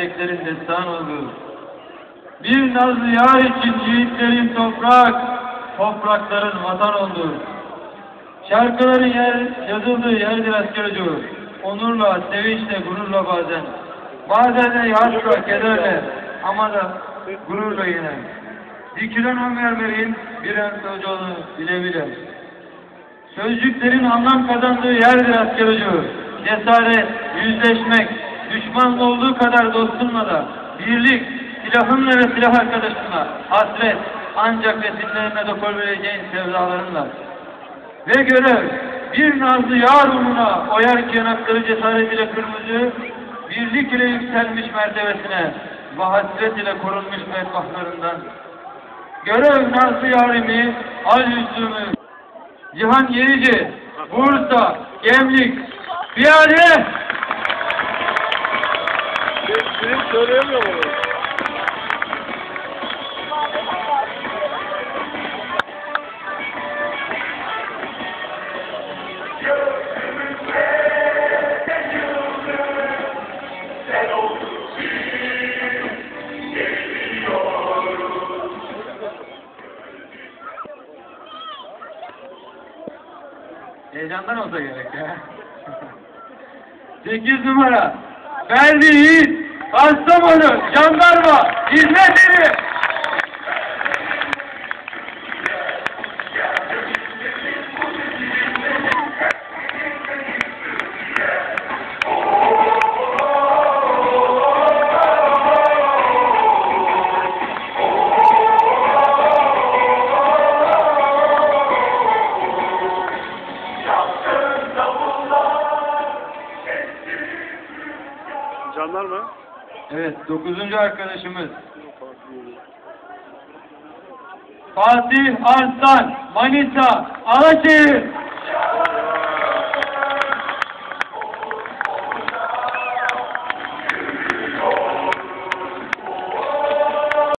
gerçeklerin destan oldu. Bir nazlı yar için yiğitlerin toprak, toprakların vatan oldu. Şarkıların yer, yazıldığı yerdir asker ocağı. Onurla, sevinçle, gururla bazen. Bazen de yaşla, kederle ama da gururla yine. Dikilen o mermerin bir olduğunu bile bile. Sözcüklerin anlam kazandığı yerdir asker ocağı. Cesaret, yüzleşmek, düşmanla olduğu kadar dostunla da, birlik, silahınla ve silah arkadaşınla, hasret, ancak resimlerine dokor vereceğin sevdalarınla. Ve görev, bir nazlı yar uğruna oyar yanakları cesaret ile kırmızı, birlik ile yükselmiş mertebesine ve hasret ile korunmuş bedbahtlarından. Görev nazlı yarimi, al yüzümü, Cihan Yerici, Bursa, Gemlik, Piyade, Benim söyleyemiyorum. Heyecandan olsa gerek ya. 8 numara. Ferdi. Kastamonu. Jandarma. Hizmet eri. Jandarma. Evet. 9. arkadaşımız. Fatih Arslan. Manisa. Alaşehir.